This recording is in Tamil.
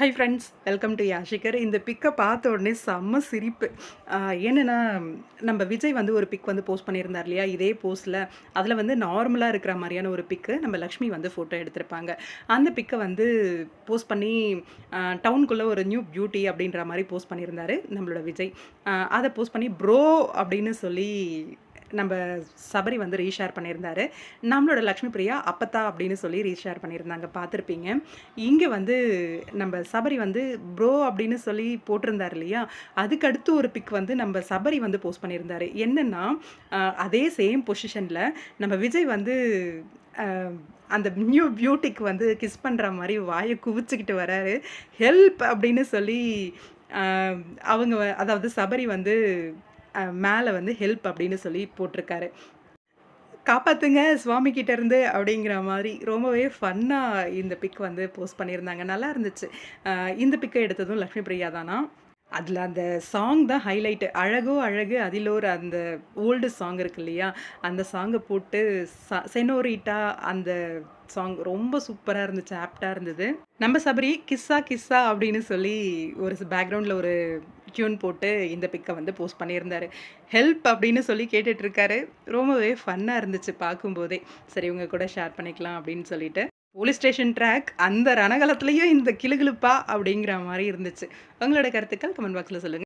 ஹை ஃப்ரெண்ட்ஸ் வெல்கம் டு யாஷிகர் இந்த பிக்கை பார்த்த உடனே செம்ம சிரிப்பு. என்னென்னா நம்ம விஜய் வந்து ஒரு பிக் வந்து போஸ்ட் பண்ணியிருந்தார் இல்லையா? இதே போஸ்ட்டில் அதில் வந்து நார்மலாக இருக்கிற மாதிரியான ஒரு பிக்கு நம்ம லக்ஷ்மி வந்து ஃபோட்டோ எடுத்திருப்பாங்க. அந்த பிக்கை வந்து போஸ்ட் பண்ணி டவுனுக்குள்ளே ஒரு நியூ பியூட்டி அப்படின்ற மாதிரி போஸ்ட் பண்ணியிருந்தாரு நம்மளோட விஜய். அதை போஸ்ட் பண்ணி ப்ரோ அப்படின்னு சொல்லி நம்ம சபரி வந்து ரீஷேர் பண்ணியிருந்தாரு. நம்மளோட லக்ஷ்மி பிரியா அப்பத்தா அப்படின்னு சொல்லி ரீஷேர் பண்ணியிருந்தாங்க. பார்த்துருப்பீங்க. இங்கே வந்து நம்ம சபரி வந்து ப்ரோ அப்படின்னு சொல்லி போட்டிருந்தார் இல்லையா? அதுக்கடுத்து ஒரு பிக் வந்து நம்ம சபரி வந்து போஸ்ட் பண்ணியிருந்தாரு. என்னென்னா அதே சேம் பொசிஷனில் நம்ம விஜய் வந்து அந்த நியூ பியூட்டிக்கு வந்து கிஸ் பண்ணுற மாதிரி வாயை குவிச்சுக்கிட்டு வராரு. ஹெல்ப் அப்படின்னு சொல்லி அவங்க அதாவது சபரி வந்து மேலே வந்து ஹெல்ப் அப்படின்னு சொல்லி போட்டிருக்காரு. காப்பாத்துங்க சுவாமி இருந்து அப்படிங்கிற மாதிரி ரொம்பவே ஃபன்னாக இந்த பிக் வந்து போஸ்ட் பண்ணியிருந்தாங்க. நல்லா இருந்துச்சு. இந்த பிக்கை எடுத்ததும் லக்ஷ்மி பிரியா தானா? அதில் அந்த சாங் தான் ஹைலைட்டு அழகோ அழகு அதிலோர் அந்த ஓல்டு சாங் இருக்கு இல்லையா? அந்த சாங்கை போட்டு ச செனோரிட்டா அந்த சாங் ரொம்ப சூப்பராக இருந்துச்சு ஆப்டாக இருந்தது. நம்ம சபரி கிஸ்ஸா கிஸ்ஸா அப்படின்னு சொல்லி ஒரு பேக்ரவுண்டில் ஒரு டியூன் போட்டு இந்த பிக்கை வந்து போஸ்ட் பண்ணியிருந்தாரு. ஹெல்ப் அப்படின்னு சொல்லி கேட்டுட்டு இருக்காரு ரொம்பவே ஃபன்னாக இருந்துச்சு பார்க்கும்போதே. சரி இவங்க கூட ஷேர் பண்ணிக்கலாம் அப்படின்னு சொல்லிட்டு. போலீஸ் ஸ்டேஷன் ட்ராக் அந்த ரணகலத்துலேயும் இந்த கிளுகிழுப்பா அப்படிங்கிற மாதிரி இருந்துச்சு. உங்களோட கருத்துக்கள் கமெண்ட் பாக்ஸில் சொல்லுங்கள்